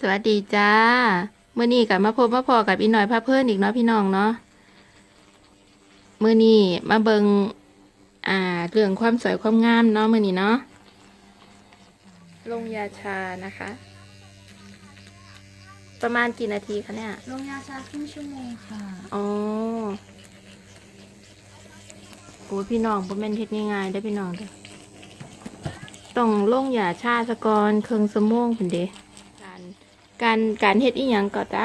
สวัสดีจ้าเมื่อนี้กับมาพบมาพอกับอีหน่อยพาเพื่อนอีกเนาะพี่น้องเนาะเมื่อนี้มาเบิงอ่าเรื่องความสวยความงามเนาะเมื่อนี้เนาะลงยาชานะคะ ประมาณกี่นาทีคะเนี่ยลงยาชาครึ่งชั่วโมงค่ะอ๋อโอ้ยพี่น้องบ่แม่นเฮ็ดง่ายๆได้อพี่น้องเด้อต้องลงยาชาสะกอนเครื่องสมงพุ่นเด้การ การการเฮ็ดอีหยังก่อนจ้ะ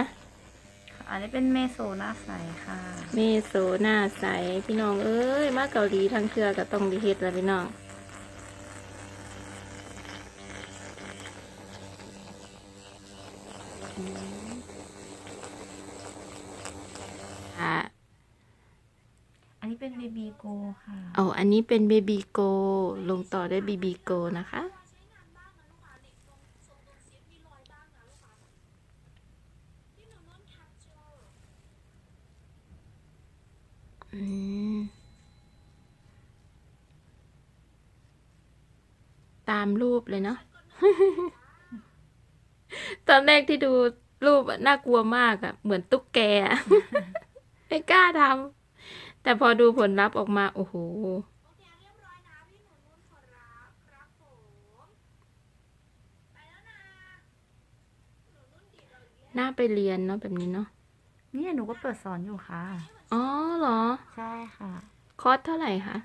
อันนี้เป็นเมโซหน้าใสค่ะ เมโซหน้าใสพี่น้องเอ้ยมาเกาหลีทางเทือก็ต้องไดีเฮ็ดแล้วพี่น้องอืมอะอันนี้เป็นเบบีโกค่ะ เอาอันนี้เป็นเบบีโกลงต่อด้วยบีบีโกนะคะ ตามรูปเลยเนาะ ตอนแรกที่ดูรูปอะน่ากลัวมากอะเหมือนตุ๊กแกอะไม่กล้าทำ แต่พอดูผลลัพธ์ออกมา โอ้โหน่าไปเรียนเนาะแบบนี้เนาะนี่หนูก็เปิดสอนอยู่ค่ะ อ๋อเหรอ ใช่ค่ะ คอร์สเท่าไหร่คะ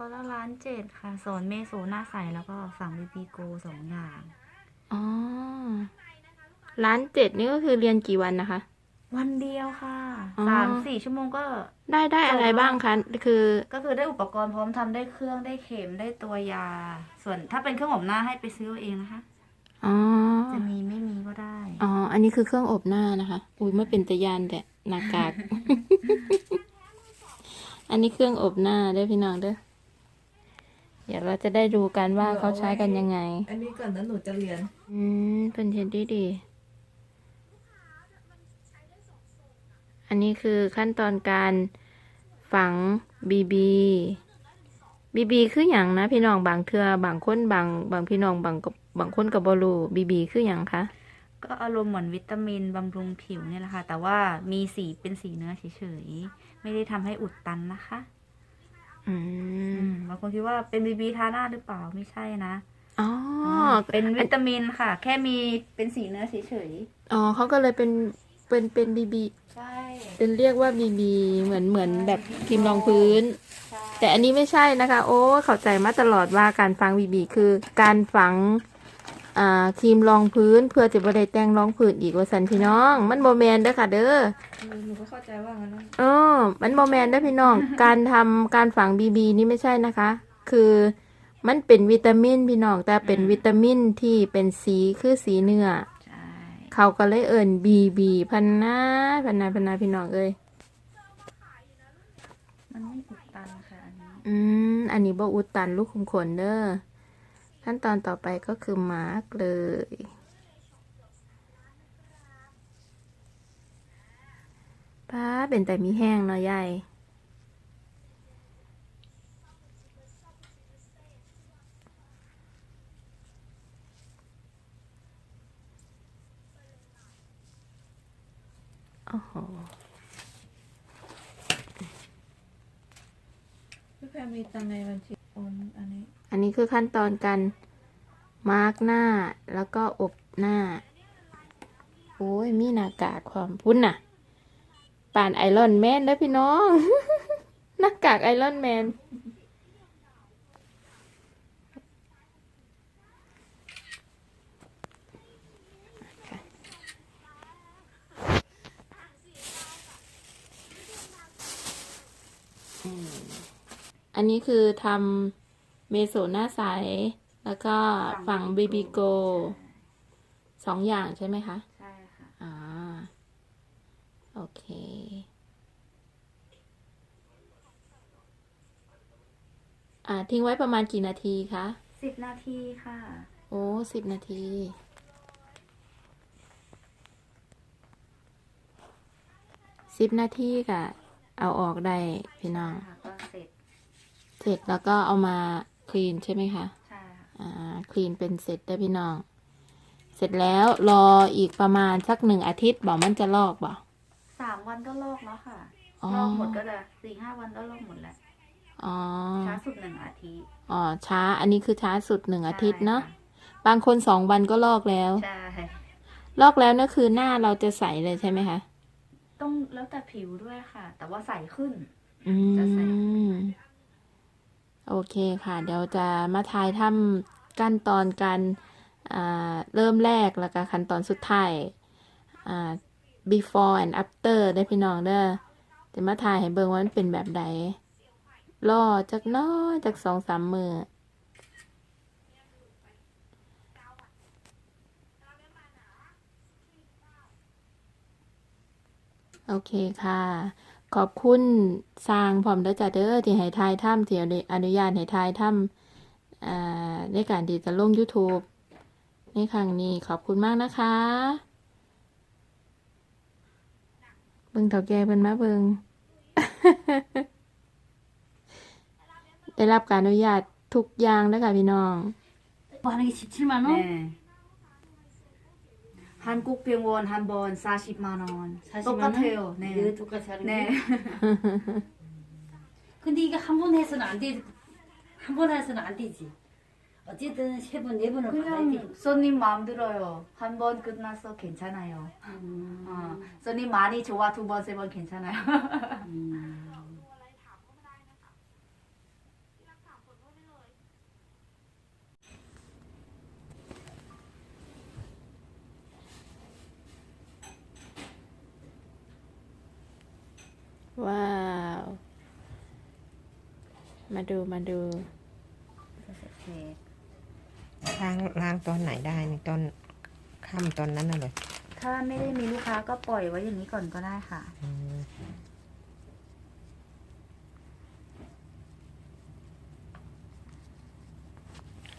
เขาละร้านเจ็ดค่ะ สอนเมโซหน้าใสแล้วก็ฝั่งเบบีโกสองอย่าง อ๋อร้านเจ็ดนี่ก็คือเรียนกี่วันนะคะ วันเดียวค่ะอ๋อ สามสี่ชั่วโมงก็ ได้ได้อะไรบ้างคะคือ ก็คือได้อุปกรณ์พร้อมทำได้เครื่องได้เข็มได้ตัวยา ส่วนถ้าเป็นเครื่องอบหน้าให้ไปซื้อเอาเองนะคะ อ๋อ จะมีไม่มีก็ได้ อ๋อ อันนี้คือเครื่องอบหน้านะคะ อุ้ยไม่เป็นตะยานแต่หน้ากาก อันนี้เครื่องอบหน้าเด้อพี่น้องเด้อ เดี๋ยวเราจะได้ดูกันว่าเขาใช้กันยังไง อันนี้ก่อนแล้วหนูจะเรียน อืมเป็นเทนดีดี อันนี้คือขั้นตอนการฝังบีบีบีบีคืออย่างนะพี่น้องบางเทือบางคนบางบางพี่น้องบางกับบางคนกับบอลูบีบีคืออย่างคะก็อารมณ์เหมือนวิตามินบำรุงผิวเนี่ยแหละค่ะ แต่ว่ามีสีเป็นสีเนื้อเฉยๆ ไม่ได้ทำให้อุดตันนะคะ อือืมมบางคนคิดว่าเป็นบีบีทาหน้าหรือเปล่าไม่ใช่นะอ๋อเป็นวิตามินค่ะ แค่มีเป็นสีเนื้อเฉยอ๋อเขาก็เลยเป็นเป็นเป็นบีบีๆใช่เป็นเรียกว่าบีบีเหมือนเหมือนแบบครีมรองพื้น แต่อันนี้ไม่ใช่นะคะ โอ้เข้าใจมาตลอดว่าการฝังบีบีคือ การฝัง อ่าครีมรองพื้นเพื่อจะบ่ได้แต่งรองพื้นอีกว่าสันพี่น้อง มันโมแมนเด้อค่ะ เด้อหนูก็เข้าใจว่างั้นนะเออมันโมแมนเด้อพี่น้อง การทำการฝังบีบีนี่ไม่ใช่นะคะ คือมันเป็นวิตามินพี่น้องแต่เป็นวิตามินที่เป็นสีคือสีเนื้อใช่เขาก็เลยเอิ่นบีบีพันนาพันนาพันนาพี่น้องเอ้ยมันไม่อุดตันค่ะอันนี้อืมอันนี้บ่อุดตันลูกคุมขนเด้อ ขั้นตอนต่อไปก็คือมาร์กเลย ป้าเป็นแต่มีแห้งเนาะยายโอ้โหพี่แพรมีตังค์ในบัญชี นอันนี้ อันนี้คือขั้นตอนการมาร์กหน้าแล้วก็อบหน้า โอ้ย มีหน้ากากความพุ่นน่ะป่านไอรอนแมนแล้วพี่น้อง หน้ากากไอรอนแมน อันนี้คือทำเมโซหน้าใส แล้วก็ฝั่งบีบีโกสองอย่างใช่ไหมคะ ใช่ค่ะ อ่า โอเค อ่า ทิ้งไว้ประมาณกี่นาทีคะสิบนาทีค่ะ โอ้สิบนาที สิบนาทีกะเอาออกได้พี่น้อง ค่ะก็ เสร็จเสร็จแล้วก็เอามาคลีนใช่ไหมคะใช่ค่ะอ่าคลีนเป็นเสร็จได้พี่น้อง เสร็จแล้วรออีกประมาณสักหนึ่งอาทิตย์บอกมันจะลอกบ่สามวันก็ลอกแล้วค่ะอ๋อลอกหมดก็จะสี่ห้าวันก็ลอกหมดแล้วอ๋อช้าสุดหนึ่งอาทิตย์อ๋อช้า อันนี้คือช้าสุดหนึ่งอาทิตย์เนาะใช่บางคนสองวันก็ลอกแล้วใช่ลอกแล้วนั่นคือหน้าเราจะใสเลยใช่ไหมคะต้องแล้วแต่ผิวด้วยค่ะ แต่ว่าใสขึ้นอืจะใส่ม โอเคค่ะ เดี๋ยวจะมาทายทำขั้นตอนการเริ่มแรกแล้วก็ขั้นตอนสุดท้ายา before and after ได้พี่น้องเด้อจะมาทายให้เบิ่งว่ามันเป็นแบบใดรอจากน้อยจากสองสามมือโอเคค่ะ ขอบคุณสร้างพร้อมเด้อจ้าเด้อที่ให้ทายถ้ำที่อนุญาตให้ทายถ้ำอ่าในการที่จะลง YouTube ในครั้งนี้ขอบคุณมากนะคะ เบิ่งเถ่าแก่เพิ่นมาเบิ่ง ได้รับการอนุญาตทุกอย่างแล้วค่ะพี่น้อง 하는 게 17만 원? 네. 한국 병원 한 번 40만 원. 40만 똑같아요. 원? 네. 네, 똑같이 하는 네. 게. 근데 이게 한 번 해서는 안 돼. 한번 해서는 안 되지. 어쨌든 세 번, 네 번을 받아야 돼. 그냥 손님 마음 들어요. 한 번 끝나서 괜찮아요. 음, 어, 손님 많이 좋아 두 번, 세 번 괜찮아요. 음. 음. มาดูมาดูล้างล้างตอนไหนได้นี่ตอนค่ำตอนนั้นน่ะเลยถ้าไม่ได้มีลูกค้าก็ปล่อยไว้อย่างนี้ก่อนก็ได้ค่ะ อืม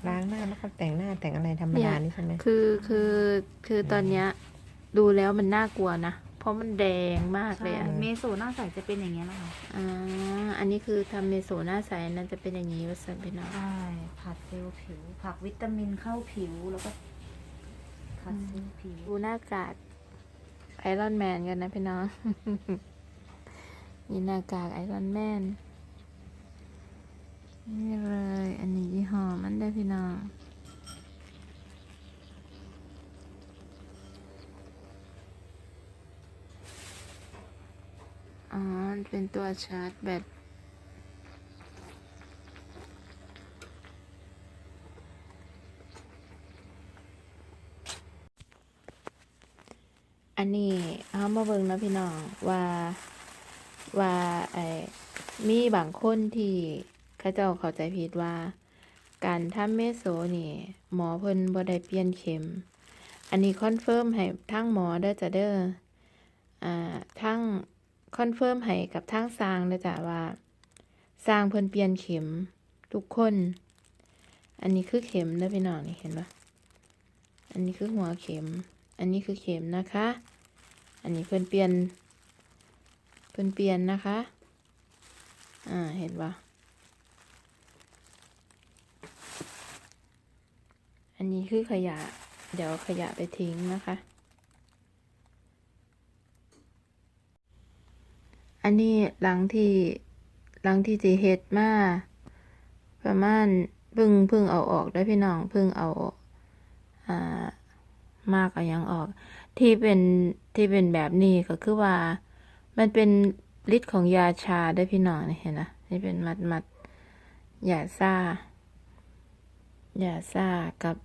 ล้างหน้าแล้วก็แต่งหน้าแต่งอะไรธรรมดานี่ใช่ไหมคือคือคือตอนเนี้ยดูแล้วมันน่ากลัวนะ เพราะมันแดงมากเลยอะเมโซหน้าใสจะเป็นอย่างนี้ยนะคะอ่าอันนี้คือทำเมโซหน้าใสอันนั้นจะเป็นอย่างนี้ว่าสันพี่น้องใช่ผัดเซลล์ผิว ผักวิตามินเข้าผิวแล้วก็ผัดเซลล์ผิวดูหน้ากากไอรอนแมนกันนะพี่น้องนี่หน้ากากไอรอนแมนนี่เลย อันนี้ยี่ห้อมันได้อพี่น้อง อ๋อ มันเป็นตัวชาร์จแบตอันนี้เอามาเบิ่งนะพี่น้องว่าว่าไอ้มีบางคนที่เขาเจ้าเข้าใจผิดว่า การทำเมโซนี่ หมอเพิ่นบ่ได้เปลี่ยนเข็ม อันนี้คอนเฟิร์มให้ทั้งหมอเด้อจ้ะเด้ออ่าทั้ง คอนเฟิร์มให้กับทั้งสร้างเด้อจ้ะว่าสร้างเพิ่นเปลี่ยนเข็มทุกคน อันนี้คือเข็มเด้อพี่น้องนี่เห็นปะอันนี้คือหัวเข็ม อันนี้คือเข็มนะคะ อันนี้เพิ่นเปลี่ยน เพิ่นเปลี่ยนนะคะ อ่าเห็นปะอันนี้คือขยะ เดี๋ยวขยะไปทิ้งนะคะ อันนี้หลังที่หลังที่จีเฮ็ดมาประมาณพึ่งพึ่งเอาออกได้พี่น้องพึ่งเอาอ่ามากเอายังออก ที่เป็นที่เป็นแบบนี้ก็คือว่า มันเป็นฤทธิ์ของยาชาได้พี่น้องเห็นนะนี่เป็นมัดมัดยาซายาซากับ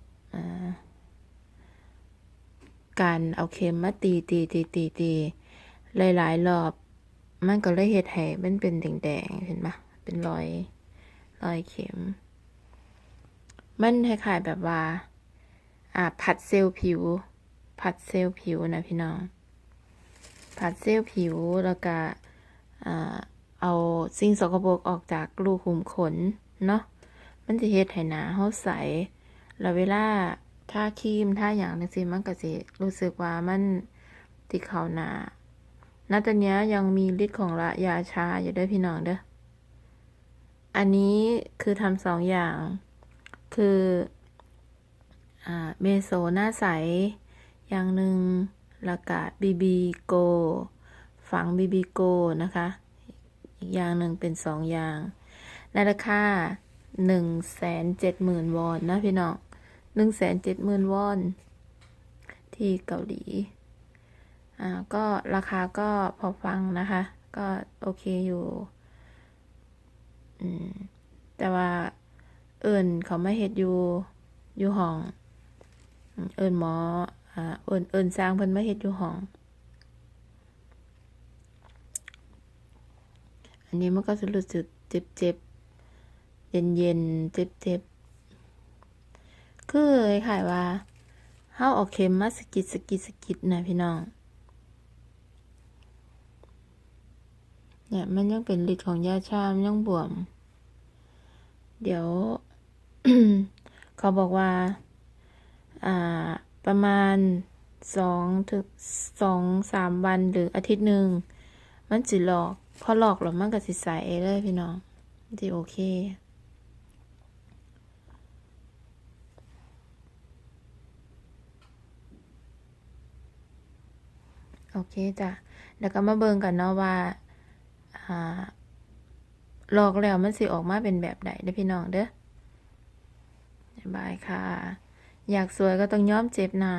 การเอาเข็มมาตีตีตีตีตีหลายๆรอบ มันก็เลยเฮ็ดให้มันเป็นแดงๆเห็นปะเป็นรอยรอยเข็ม มันคล้ายๆแบบว่า อ่าผัดเซลล์ผิว ผัดเซลล์ผิวนะพี่น้อง ผัดเซลล์ผิวแล้วก็อ่าเอาสิ่งสกปรกออกจากรูขุมขนเนาะมันจะเฮ็ดให้หนาเฮาใส แล้วเวลาทาครีมทาอย่างจังซี่มันก็สิรู้สึกว่ามันติดเข้าหนา ณตเนี้ยยังมีฤทธิ์ของละยาชาอยู่ด้วยพี่น้องเด้อ อันนี้คือทำสองอย่าง คืออเมโซหน้าใส อย่างหนึ่งล้วก็บีบีโก ฝังบีบีโกนะคะ อีกอย่างหนึ่งเป็นสองอย่าง ในราคาหนึ่งแสนเจ็ดหมื่นวอนนะพี่น้องหนึ่งแสนเจ็ดหมื่นวอน ที่เกาหลี อ่าก็ราคาก็พอฟังนะคะ ก็โอเคอยู่ อืม แต่ว่า เอิญเขาไม่เห็ดอยู่ อยู่ห้อง เอิญหมอ อ่า เอิญเอิญสร้างเพิ่นไม่เห็ดอยู่ห้อง อันนี้มันก็จะรู้สึกเจ็บเจ็บเย็นเย็นเจ็บเจ็บคือคล้ายๆว่าเฮาเออกเข็มมาสกิดสกิดสกิดนะพี่น้อง เนี่ย มันยังเป็นฤทธิ์ของยาชา มันยังบวม เดี๋ยว เขาบอกว่า อ่า ประมาณสองถึงสองสามวันหรืออาทิตย์หนึ่ง มันสิหลอก พอหลอกแล้วมันก็สิใสเลยพี่น้องมันสิโอเคโอเคจ้ะ แล้วก็มาเบิ่งกันเนาะว่า หลอกแล้วมันสิออกมาเป็นแบบใดเด้พี่น้องเด้อบายค่ะ อยากสวยก็ต้องยอมเจ็บหนา